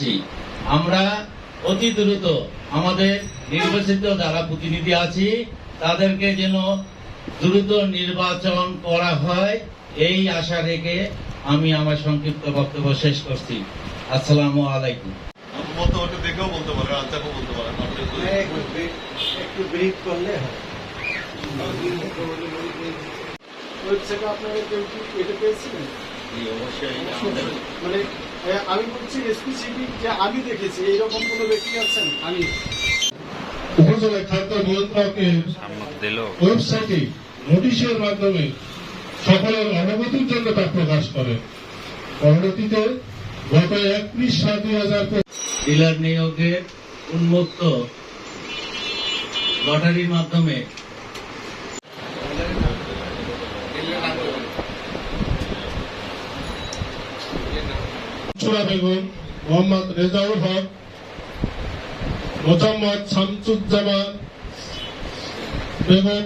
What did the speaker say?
চাচ্ছি আমরা অতি দ্রুত আমাদের নির্বাচিত যারা প্রতিনিধি আছি তাদেরকে যেন দ্রুত নির্বাচন করা হয় এই আশা রেখে আমি আমার সংক্ষিপ্ত বক্তব্য শেষ করছি। আসসালামু আলাইকুম। দেখেও বলতে পারেন বলতে পারেন একটু ব্রিফ করলে হয়। ওয়েবসাইটে আপনারা কেউ কি এটা পেয়েছিলেন? মানে আমি বলছি স্পেসিফিক যে আমি দেখেছি এইরকম কোনো ব্যক্তি আছেন? আমি। উপজেলা খাদ্য নিয়ন্ত্রকের ওয়েবসাইটে নোটিশের মাধ্যমে সকলের অবগতির জন্য তা প্রকাশ করে। পরবর্তীতে গত একত্রিশ সাত দুই হাজার ডিলার নিয়োগের উন্মুক্ত লটারির মাধ্যমে চূড়া বেগম মোহাম্মদ রেজাউল হক মোহাম্মদ শামসুজ্জামান বেগম